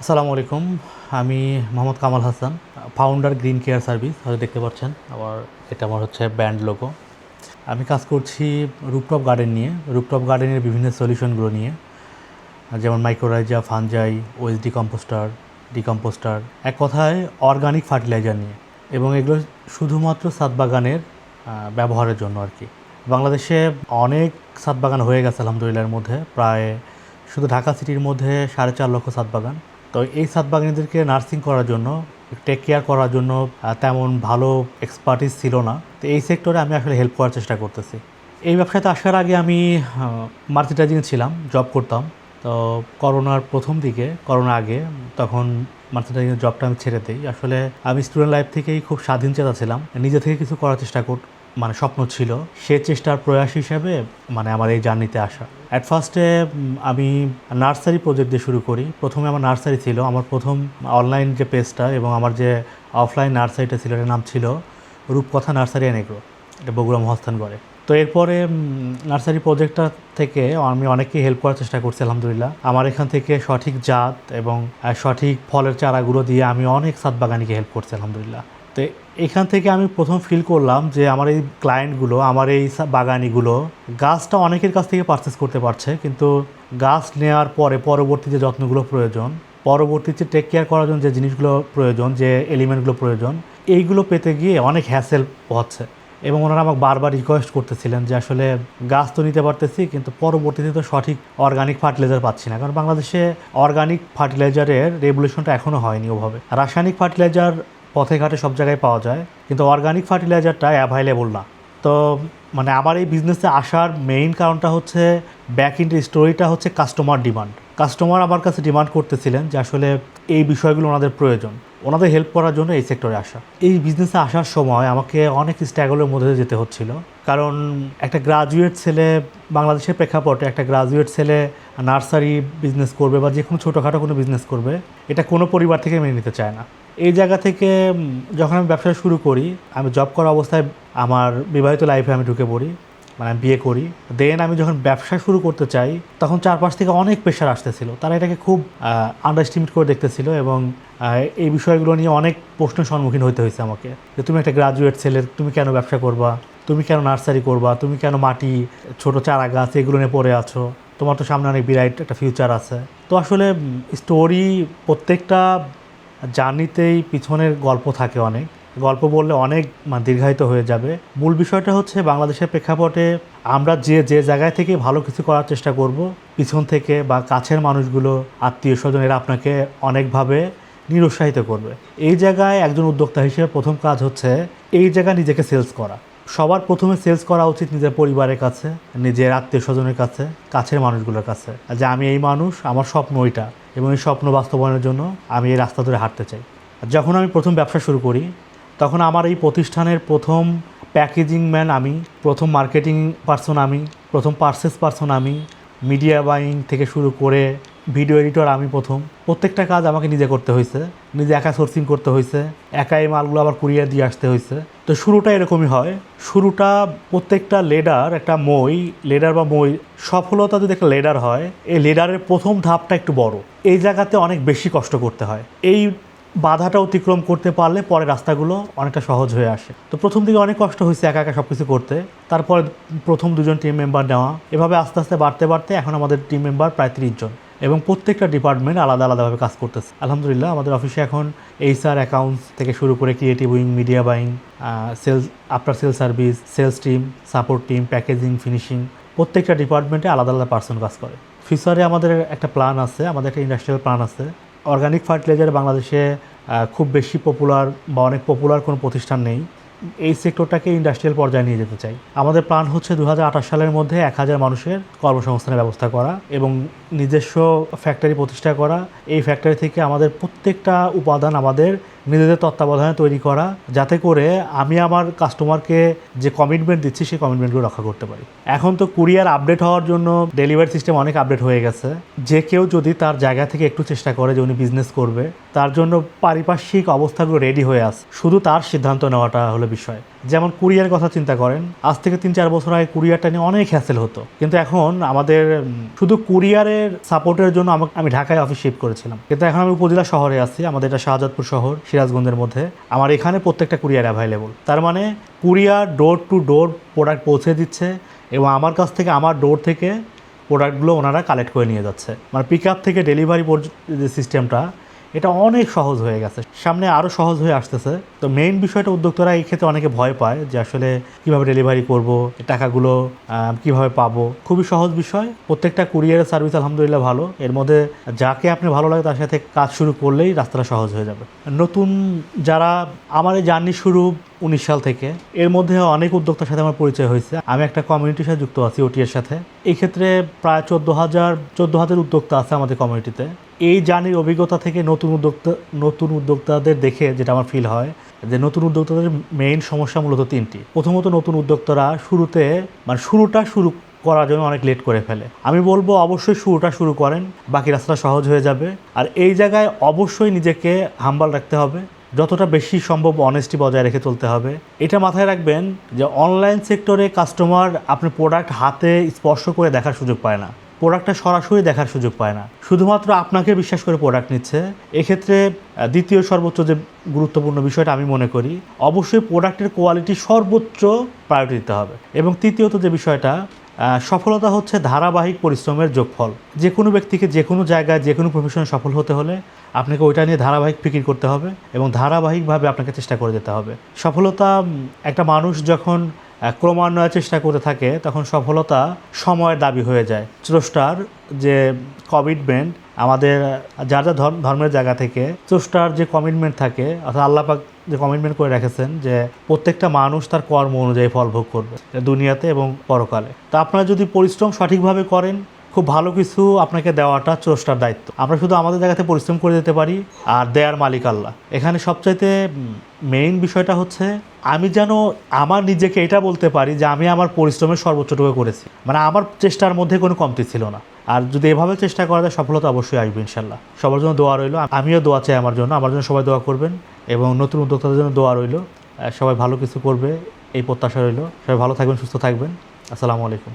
আসসালামু আলাইকুম। আমি Mohammad Kamal Hasan founder green care service হয়তো দেখতে পাচ্ছেন। আবার এটা আমার হচ্ছে ব্যান্ড লোগো আমি কাজ করছি রুপটপ গার্ডেন নিয়ে রুপটপ গার্ডেনের বিভিন্ন সলিউশনগুলো নিয়ে। যেমন mycorrhiza fungi OSD decomposer decomposer এক কথায় অর্গানিক ফার্টিলাইজার নিয়ে। এবং এগুলো শুধুমাত্র সাত বাগানের ব্যবহারের জন্য আর কি। বাংলাদেশে অনেক সাত বাগান হয়ে গেছে, আলহামদুলিল্লাহ মধ্যে। প্রায় শুধু ঢাকা সিটির মধ্যে সাড়ে চার লক্ষ সাত বাগান। তো এই সাত বাগানিদেরকে নার্সিং করার জন্য টেক কেয়ার করার জন্য তেমন ভালো এক্সপার্টিস ছিল না। তো এই সেক্টরে আমি আসলে হেল্প করার চেষ্টা করতেছি। এই ব্যবসাতে আসার আগে আমি মার্কেটাইজিং ছিলাম জব করতাম। তো করোনার প্রথম দিকে, করোনা আগে, তখন মার্কেটাইজিং জবটা আমি ছেড়ে দিই। আসলে আমি স্টুডেন্ট লাইফ থেকেই খুব স্বাধীন চেতা ছিলাম। নিজে থেকে কিছু করার চেষ্টা মানে স্বপ্ন ছিল, সে চেষ্টার প্রয়াস হিসেবে মানে আমার এই জার্নিতে আসা। অ্যাট ফার্স্টে আমি নার্সারি প্রজেক্ট দিয়ে শুরু করি। প্রথমে আমার নার্সারি ছিল, আমার প্রথম অনলাইন যে পেজটা এবং আমার যে অফলাইন নার্সারিটা ছিল, এটার নাম ছিল রূপকথা নার্সারি অ্যান্ড এগ্রো। এটা বগুড়া মহাস্থানগড়ে। তো এরপরে নার্সারি প্রজেক্টটা থেকে আমি অনেককে হেল্প করার চেষ্টা করছি, আলহামদুলিল্লাহ। আমার এখান থেকে সঠিক জাত এবং সঠিক ফলের চারাগুলো দিয়ে আমি অনেক সাত বাগানিকে হেল্প করছি, আলহামদুলিল্লাহ। তো এখান থেকে আমি প্রথম ফিল করলাম যে আমার এই ক্লায়েন্টগুলো আমার এই বাগানিগুলো গাছটা অনেকের কাছ থেকে পারচেস করতে পারছে। কিন্তু গাছ নেওয়ার পরে পরবর্তী যে যত্নগুলো প্রয়োজন পরবর্তীতে টেক কেয়ার করার জন্য যে জিনিসগুলো প্রয়োজন, যে এলিমেন্টগুলো প্রয়োজন, এইগুলো পেতে গিয়ে অনেক হ্যাসেল হচ্ছে। এবং ওনারা আমাকে বারবার রিকোয়েস্ট করতেছিলেন যে আসলে গাছ তো নিতে পারতেছি, কিন্তু পরবর্তীতে তো সঠিক অর্গানিক ফার্টিলাইজার পাচ্ছি না। কারণ বাংলাদেশে অর্গানিক ফার্টিলাইজারের রেগুলেশনটা এখনও হয়নি ওভাবে। রাসায়নিক ফার্টিলাইজার পথে ঘাটে সব জায়গায় পাওয়া যায়, কিন্তু অর্গানিক ফার্টিলাইজারটা অ্যাভাইলেবল না। তো মানে আমার এই বিজনেসে আসার মেইন কারণটা হচ্ছে ব্যাক ইন স্টোরিটা হচ্ছে কাস্টমার ডিমান্ড কাস্টমার আমার কাছে ডিমান্ড করতেছিলেন যে আসলে এই বিষয়গুলো ওনাদের প্রয়োজন, ওনাদের হেল্প করার জন্য এই সেক্টরে আসা। এই বিজনেসে আসার সময় আমাকে অনেক স্ট্রাগলের মধ্যে যেতে হচ্ছিল। কারণ একটা গ্রাজুয়েট ছেলে, বাংলাদেশের প্রেক্ষাপটে একটা গ্রাজুয়েট ছেলে নার্সারি বিজনেস করবে বা যে কোনো ছোটোখাটো কোনো বিজনেস করবে, এটা কোনো পরিবার থেকে মেনে নিতে চায় না। এই জায়গা থেকে যখন আমি ব্যবসা শুরু করি, আমি জব করা অবস্থায় আমার বিবাহিত লাইফে আমি ঢুকে পড়ি মানে আমি বিয়ে করি। দেন আমি যখন ব্যবসা শুরু করতে চাই, তখন চারপাশ থেকে অনেক প্রেশার আসতেছিল। তারা এটাকে খুব আন্ডারস্টিমেট করে দেখতেছিল এবং এই বিষয়গুলো নিয়ে অনেক প্রশ্নের সম্মুখীন হতে হয়েছে আমাকে। যে তুমি একটা গ্রাজুয়েট ছেলে, তুমি কেন ব্যবসা করবা? তুমি কেন নার্সারি করবা? তুমি কেন মাটি, ছোট চারা গাছ এগুলো নিয়ে পড়ে আছো? তোমার তো সামনে অনেক বিরাট একটা ফিউচার আছে। তো আসলে স্টোরি প্রত্যেকটা জার্নিতেই পিছনের গল্প থাকে অনেক। গল্প বললে অনেক মানে দীর্ঘায়িত হয়ে যাবে। মূল বিষয়টা হচ্ছে বাংলাদেশের প্রেক্ষাপটে আমরা যে যে জায়গায় থেকে ভালো কিছু করার চেষ্টা করব, পিছন থেকে বা কাছের মানুষগুলো আত্মীয় স্বজন এরা আপনাকে অনেকভাবে নিরুৎসাহিত করবে। এই জায়গায় একজন উদ্যোক্তা হিসেবে প্রথম কাজ হচ্ছে এই জায়গায় নিজেকে সেলস করা। সবার প্রথমে সেলস করা উচিত নিজের পরিবারের কাছে, নিজের আত্মীয় স্বজনের কাছে, কাছের মানুষগুলোর কাছে। যে আমি এই মানুষ, আমার স্বপ্ন ওইটা এবং এই স্বপ্ন বাস্তবায়নের জন্য আমি এই রাস্তা ধরে হাঁটতে চাই। যখন আমি প্রথম ব্যবসা শুরু করি, তখন আমার এই প্রতিষ্ঠানের প্রথম প্যাকেজিং ম্যান আমি, প্রথম মার্কেটিং পার্সন আমি, প্রথম পার্সেস পার্সন আমি মিডিয়া বাইং থেকে শুরু করে ভিডিও এডিটর আমি প্রথম। প্রত্যেকটা কাজ আমাকে নিজে করতে হয়েছে নিজে একা সোর্সিং করতে হয়েছে একা এই মালগুলো আবার কুরিয়ার দিয়ে আসতে হয়েছে তো শুরুটা এরকমই হয়। শুরুটা প্রত্যেকটা লেডার, একটা মই, লেডার বা মই, সফলতা যদি একটা লেডার হয়, এই লেডারের প্রথম ধাপটা একটু বড়। এই জায়গাতে অনেক বেশি কষ্ট করতে হয়। এই বাধাটা অতিক্রম করতে পারলে পরে রাস্তাগুলো অনেকটা সহজ হয়ে আসে। তো প্রথম দিকে অনেক কষ্ট হয়েছে একা একা সব কিছু করতে। তারপরে প্রথম দুজন টিম মেম্বার নেওয়া। এভাবে আস্তে আস্তে বাড়তে বাড়তে এখন আমাদের টিম মেম্বার প্রায় ত্রিশ জন। এবং প্রত্যেকটা ডিপার্টমেন্ট আলাদা আলাদাভাবে কাজ করতেছে। আলহামদুলিল্লাহ, আমাদের অফিসে এখন এইচআর অ্যাকাউন্টস থেকে শুরু করে creative wing media buying sales after sale service sales team support team packaging finishing প্রত্যেকটা ডিপার্টমেন্টে আলাদা আলাদা পার্সন কাজ করে। ফিউচারে আমাদের একটা প্ল্যান আছে, আমাদের একটা ইন্ডাস্ট্রিয়াল প্ল্যান আছে। অর্গানিক ফার্টিলাইজার বাংলাদেশে খুব বেশি পপুলার বা অনেক পপুলার কোনো প্রতিষ্ঠান নেই। এই সেক্টরটাকে ইন্ডাস্ট্রিয়াল পর্যায়ে নিয়ে যেতে চাই। আমাদের প্ল্যান হচ্ছে দু হাজার আঠাশ সালের মধ্যে এক হাজার মানুষের কর্মসংস্থানের ব্যবস্থা করা এবং নিজস্ব ফ্যাক্টরি প্রতিষ্ঠা করা। এই ফ্যাক্টরি থেকে আমাদের প্রত্যেকটা উপাদান আমাদের নিজেদের তত্ত্বাবধানে তৈরি করা, যাতে করে আমি আমার কাস্টমারকে যে কমিটমেন্ট দিচ্ছি, সেই কমিটমেন্টগুলো রক্ষা করতে পারি। এখন তো কুরিয়ার আপডেট হওয়ার জন্য ডেলিভারি সিস্টেম অনেক আপডেট হয়ে গেছে। যে কেউ যদি তার জায়গা থেকে একটু চেষ্টা করে যে উনি বিজনেস করবে, তার জন্য পারিপার্শ্বিক অবস্থাগুলো রেডি হয়ে আস শুধু তার সিদ্ধান্ত নেওয়াটা হলো বিষয়। যেমন কুরিয়ার কথা চিন্তা করেন, আজ থেকে তিন চার বছর আগে কুরিয়ারটা নিয়ে অনেক হ্যাসেল হতো। কিন্তু এখন আমাদের শুধু কুরিয়ারের সাপোর্টের জন্য আমাকে, আমি ঢাকায় অফিস শিফট করেছিলাম। কিন্তু এখন আমি উপজেলা শহরে আছি, আমাদের এটা শাহজাদপুর শহর, সিরাজগঞ্জের মধ্যে। আমার এখানে প্রত্যেকটা কুরিয়ার অ্যাভেলেবল তার মানে courier door to door product পৌঁছে দিচ্ছে এবং আমার কাছ থেকে, আমার ডোর থেকে প্রোডাক্টগুলো ওনারা কালেক্ট করে নিয়ে যাচ্ছে। মানে পিক আপ থেকে ডেলিভারি সিস্টেমটা এটা অনেক সহজ হয়ে গেছে। সামনে আরও সহজ হয়ে আসতেছে। তো মেইন বিষয়টা উদ্যোক্তারা এই ক্ষেত্রে অনেকে ভয় পায় যে আসলে কীভাবে ডেলিভারি করব টাকাগুলো কীভাবে পাবো। খুবই সহজ বিষয়। প্রত্যেকটা কুরিয়ারের সার্ভিস আলহামদুলিল্লাহ ভালো। এর মধ্যে যাকে আপনি ভালো লাগে তার সাথে কাজ শুরু করলেই রাস্তাটা সহজ হয়ে যাবে। নতুন যারা আমার এই জার্নি শুরু উনিশ সাল থেকে। এর মধ্যে অনেক উদ্যোক্তার সাথে আমার পরিচয় হয়েছে। আমি একটা কমিউনিটির সাথে যুক্ত আছি ওটি এর সাথে। এই ক্ষেত্রে প্রায় চোদ্দ হাজার চোদ্দ হাজার উদ্যোক্তা আছে আমাদের কমিউনিটিতে এই জার্নির অভিজ্ঞতা থেকে নতুন উদ্যোক্তা, নতুন উদ্যোক্তাদের দেখে যেটা আমার ফিল হয়, যে নতুন উদ্যোক্তাদের মেইন সমস্যা মূলত তিনটি। প্রথমত নতুন উদ্যোক্তারা শুরুতে মানে শুরুটা শুরু করার জন্য অনেক লেট করে ফেলে। আমি বলব অবশ্যই শুরুটা শুরু করেন, বাকি রাস্তাটা সহজ হয়ে যাবে। আর এই জায়গায় অবশ্যই নিজেকে হাম্বাল রাখতে হবে। যতটা বেশি সম্ভব অনেস্টি বজায় রেখে চলতে হবে। এটা মাথায় রাখবেন যে অনলাইন সেক্টরে কাস্টমার আপনি প্রোডাক্ট হাতে স্পর্শ করে দেখার সুযোগ পায় না। প্রোডাক্টটা সরাসরি দেখার সুযোগ পায় না। শুধুমাত্র আপনাকে বিশ্বাস করে প্রোডাক্ট নিচ্ছে। এক্ষেত্রে দ্বিতীয় সর্বোচ্চ যে গুরুত্বপূর্ণ বিষয়টা আমি মনে করি, অবশ্যই প্রোডাক্টের কোয়ালিটি সর্বোচ্চ প্রায়োরিটি দিতে হবে। এবং তৃতীয়ত যে বিষয়টা সফলতা হচ্ছে ধারাবাহিক পরিশ্রমের যোগফল। যে কোনো ব্যক্তিকে যে কোনো জায়গায় যে কোনো প্রফেশনে সফল হতে হলে আপনাকে ওইটা নিয়ে ধারাবাহিক ফিকির করতে হবে এবং ধারাবাহিকভাবে আপনাকে চেষ্টা করে যেতে হবে। সফলতা একটা মানুষ যখন ক্রমান্বয়ে চেষ্টা করতে থাকে, তখন সফলতা সময়ের দাবি হয়ে যায়। স্রষ্টার যে কমিটমেন্ট আমাদের যার যা ধর্ম- ধর্মের জায়গা থেকে স্রষ্টার যে কমিটমেন্ট থাকে, অর্থাৎ আল্লাপাক যে কমিটমেন্ট করে রেখেছেন যে প্রত্যেকটা মানুষ তার কর্ম অনুযায়ী ফল ভোগ করবে দুনিয়াতে এবং পরকালে। তা আপনারা যদি পরিশ্রম সঠিকভাবে করেন, খুব ভালো কিছু আপনাকে দেওয়াটা স্রষ্টার দায়িত্ব। আমরা শুধু আমাদের জায়গাতে পরিশ্রম করে দিতে পারি আর দেয়ার মালিক আল্লাহ। এখানে সবচাইতে মেইন বিষয়টা হচ্ছে, আমি যেন আমার নিজেকে এটা বলতে পারি যে আমি আমার পরিশ্রমের সর্বোচ্চটুকু করেছি। মানে আমার চেষ্টার মধ্যে কোনো কমতি ছিল না। আর যদি এভাবে চেষ্টা করা যায়, সফলতা অবশ্যই আসবে ইনশাল্লাহ। সবার জন্য দোয়া রইল। আমিও দোয়া চাই আমার জন্য। আমার জন্য সবাই দোয়া করবেন। এবং নতুন উদ্যোক্তাদের জন্য দোয়া রইল। সবাই ভালো কিছু করবে, এই প্রত্যাশা রইল। সবাই ভালো থাকবেন, সুস্থ থাকবেন। আসসালামু আলাইকুম।